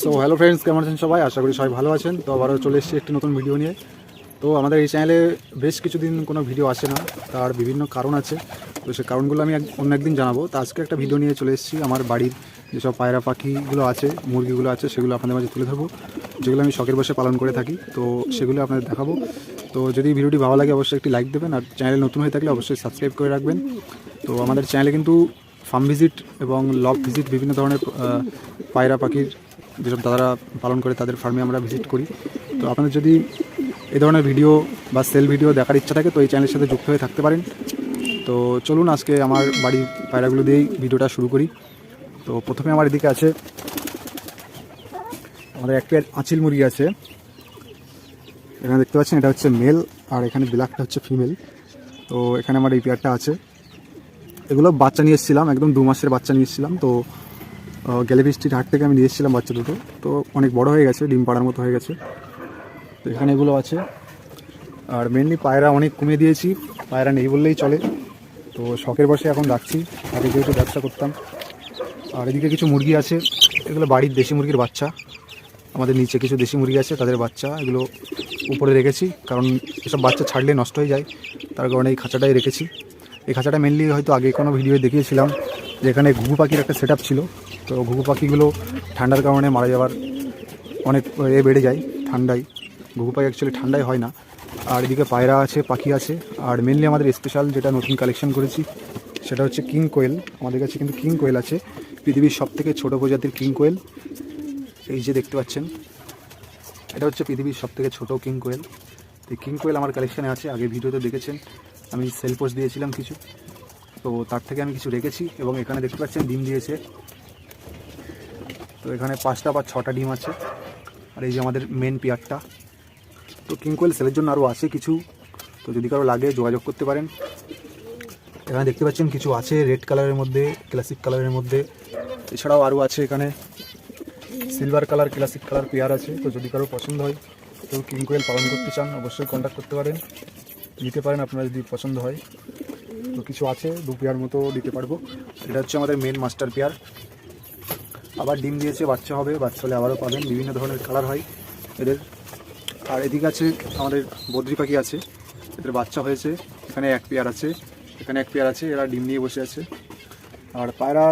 So hello friends কেমন আছেন সবাই? আশা করি সবাই ভালো আছেন। তো আবারও চলে এসেছি একটি নতুন ভিডিও নিয়ে। তো আমাদের এই চ্যানেলে বেশ কিছুদিন কোনো ভিডিও আসে না, তার বিভিন্ন কারণ আছে। তো সে কারণগুলো আমি অন্য একদিন জানাব। তো আজকে একটা ভিডিও নিয়ে চলে এসেছি। আমার বাড়ির যেসব পায়রা পাখিগুলো আছে, মুরগিগুলো আছে, সেগুলো আপনাদের মাঝে তুলে ধরবো। যেগুলো আমি শখের বসে পালন করে থাকি, তো সেগুলো আপনাদের দেখাবো। তো যদি ভিডিওটি ভালো লাগে, অবশ্যই একটি লাইক দেবেন। আর চ্যানেলে নতুন হয়ে থাকলে অবশ্যই সাবস্ক্রাইব করে রাখবেন। তো আমাদের চ্যানেলে কিন্তু ফার্ম ভিজিট এবং লব ভিজিট বিভিন্ন ধরনের পায়রা পাখির যেসব দাদারা পালন করে তাদের ফার্মে আমরা ভিজিট করি। তো আপনাদের যদি এই ধরনের ভিডিও বা সেল ভিডিও দেখার ইচ্ছা থাকে, তো এই চ্যানেলের সাথে যুক্ত হয়ে থাকতে পারেন। তো চলুন আজকে আমার বাড়ির পায়রাগুলো দিয়েই ভিডিওটা শুরু করি। তো প্রথমে আমার এদিকে আছে, আমাদের এক পেয়ার আঁচিল মুরগি আছে। এখানে দেখতে পাচ্ছেন, এটা হচ্ছে মেল আর এখানে ব্ল্যাকটা হচ্ছে ফিমেল তো এখানে আমার এই পেয়ারটা আছে। এগুলো বাচ্চা নিয়ে এসেছিলাম, একদম দু মাসের বাচ্চা নিয়ে এসেছিলাম। তো গ্যালিভি স্ট্রিট হাট থেকে আমি নিয়ে এসেছিলাম বাচ্চা দুটো। তো, অনেক বড় হয়ে গেছে, ডিম পাড়ার মতো হয়ে গেছে। তো, এখানে এগুলো আছে। আর মেনলি পায়রা অনেক কমিয়ে দিয়েছি, পায়রা নেই বললেই চলে। তো, শখের বসে এখন রাখছি, আগে যেহেতু ব্যবসা করতাম। আর এদিকে কিছু মুরগি আছে, এগুলো বাড়ির দেশি মুরগির বাচ্চা। আমাদের নিচে কিছু দেশি মুরগি আছে, তাদের বাচ্চা, এগুলো উপরে রেখেছি। কারণ, এসব বাচ্চা ছাড়লে নষ্ট হয়ে যায়, তার কারণে এই খাঁচাটাই রেখেছি। এই খাঁচাটা মেনলি হয়তো আগে কোনো ভিডিও দেখিয়েছিলাম যে এখানে ঘুঘু পাখির একটা সেট ছিল। তো ঘুঘু পাখিগুলো ঠান্ডার কারণে মারা যাওয়ার অনেক এ বেড়ে যায়, ঠান্ডায়। ঘুঘু পাখি অ্যাকচুয়ালি ঠান্ডায় হয় না। আর এদিকে পায়রা আছে, পাখি আছে। আর মেনলি আমাদের স্পেশাল যেটা নতুন কালেকশন করেছি, সেটা হচ্ছে কিং কোয়েল আমাদের কাছে কিন্তু কিং কোয়েল আছে। পৃথিবীর সব থেকে ছোটো প্রজাতির কিং কোয়েল এই যে দেখতে পাচ্ছেন, এটা হচ্ছে পৃথিবীর সব থেকে ছোটো কিং কোয়েল তো কিং কোয়েল আমার কালেকশানে আছে, আগে ভিডিওতে দেখেছেন। আমি সেল পোস্ট দিয়েছিলাম কিছু। তো তার থেকে আমি কিছু রেখেছি এবং এখানে দেখতে পাচ্ছেন ডিম দিয়েছে। তো এখানে পাঁচটা বা ছটা ডিম আছে। আর এই যে আমাদের মেন পেয়ারটা তো কিং কোয়েল সেলের জন্য আরও আছে কিছু। তো যদি কারও লাগে যোগাযোগ করতে পারেন। এখানে দেখতে পাচ্ছেন কিছু আছে রেড কালারের মধ্যে ক্লাসিক কালারের মধ্যে। এছাড়াও আরও আছে এখানে silver colour classic colour pair আছে। তো যদি কারও পছন্দ হয়, কেউ কিং কোয়েল পালন করতে চান, অবশ্যই কন্ট্যাক্ট করতে পারেন। নিতে পারেন, আপনারা যদি পছন্দ হয়। তো কিছু আছে, দু পেয়ার মতো দিতে পারব। এটা হচ্ছে আমাদের মেন মাস্টার পেয়ার। আবার ডিম দিয়েছে, বাচ্চা হবে, বাচ্চা হলে আবারও পাবেন। বিভিন্ন ধরনের কালার হয় এদের। আর এদিকে আছে আমাদের বদ্রি পাখি আছে, এদের বাচ্চা হয়েছে। এখানে এক পেয়ার আছে, এখানে এক পেয়ার আছে, এরা ডিম নিয়ে বসে আছে। আর পায়রা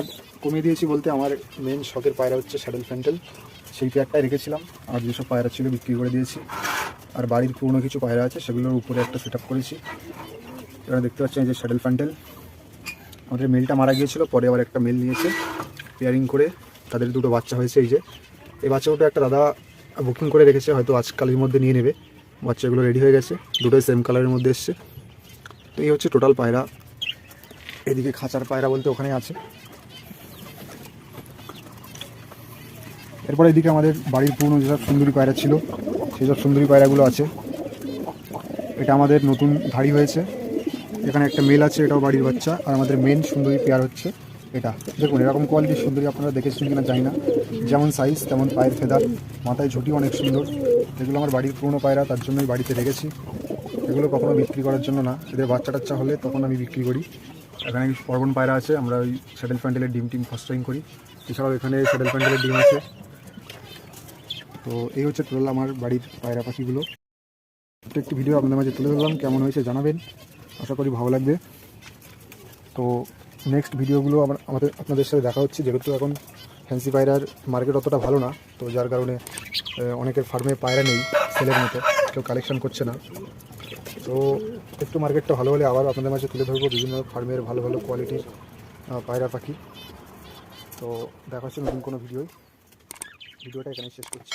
কমিয়ে দিয়েছি বলতে আমার মেন শখের পায়রা হচ্ছে স্যাডেল ফ্যান্টেল সেই পেয়ারটাই রেখেছিলাম। আর যেসব পায়রা ছিল বিক্রি করে দিয়েছি। আর বাড়ির পুরনো কিছু পায়রা আছে, সেগুলোর উপরে একটা সেট করেছি। এখানে দেখতে পাচ্ছেন এই যে স্যাডেল ফ্যান্টেল আমাদের মেলটা মারা গিয়েছিল, পরে আবার একটা মেল নিয়েছে পেয়ারিং করে। তাদের দুটো বাচ্চা হয়েছে এই যে। এই বাচ্চা দুটো একটা দাদা বুকিং করে রেখেছে, হয়তো আজকালের মধ্যে নিয়ে নেবে। বাচ্চাগুলো রেডি হয়ে গেছে, দুটোই সেম কালারের মধ্যে এসছে। তো এই হচ্ছে টোটাল পায়রা। এদিকে খাঁচার পায়রা বলতে ওখানে আছে। এরপর এদিকে আমাদের বাড়ির পুরনো যেসব সুন্দরী পায়রা ছিল সেই সব সুন্দরী পায়রাগুলো আছে। এটা আমাদের নতুন ধাড়ি হয়েছে। এখানে একটা মেল আছে, এটাও বাড়ির বাচ্চা। আর আমাদের মেন সুন্দরী পেয়ার হচ্ছে এটা। দেখুন, এরকম কোয়ালিটির সুন্দরী আপনারা দেখেছেন কিনা জানি না। যেমন সাইজ তেমন পায়ের ফেদার মাথায় ঝুঁটি অনেক সুন্দর। এগুলো আমার বাড়ির পুরনো পায়রা, তার জন্যই বাড়িতে রেখেছি। এগুলো কখনো বিক্রি করার জন্য না। এদের বাচ্চা টাচ্চা হলে তখন আমি বিক্রি করি। এখানে পর্বন পায়রা আছে, আমরা ওই স্যাটেল প্যান্ডেলের ডিম টিম ফস্টারিং করি। এছাড়াও এখানে স্যাটেল প্যান্ডেলের ডিম আছে। তো এই হচ্ছে টোটাল আমার বাড়ির পায়রা পাখিগুলো। একটা ভিডিও আপনাদের মাঝে তুলে ধরলাম, কেমন হয়েছে জানাবেন। আশা করি ভালো লাগবে। তো নেক্সট ভিডিওগুলো আমার আমাদের, আপনাদের সাথে দেখা হচ্ছে। যেহেতু এখন ফ্যান্সি পায়রার মার্কেট অতটা ভালো না, তো যার কারণে অনেকের ফার্মে পায়রা নেই সেলের মতো, কেউ কালেকশন করছে না। তো একটু মার্কেটটা ভালো হলে আবার আপনাদের মাঝে তুলে ধরবো বিভিন্ন ফার্মের ভালো ভালো কোয়ালিটির পায়রা পাখি। তো দেখা হচ্ছে নতুন কোনো ভিডিওয়। ভিডিওটা এখানে শেষ করছি।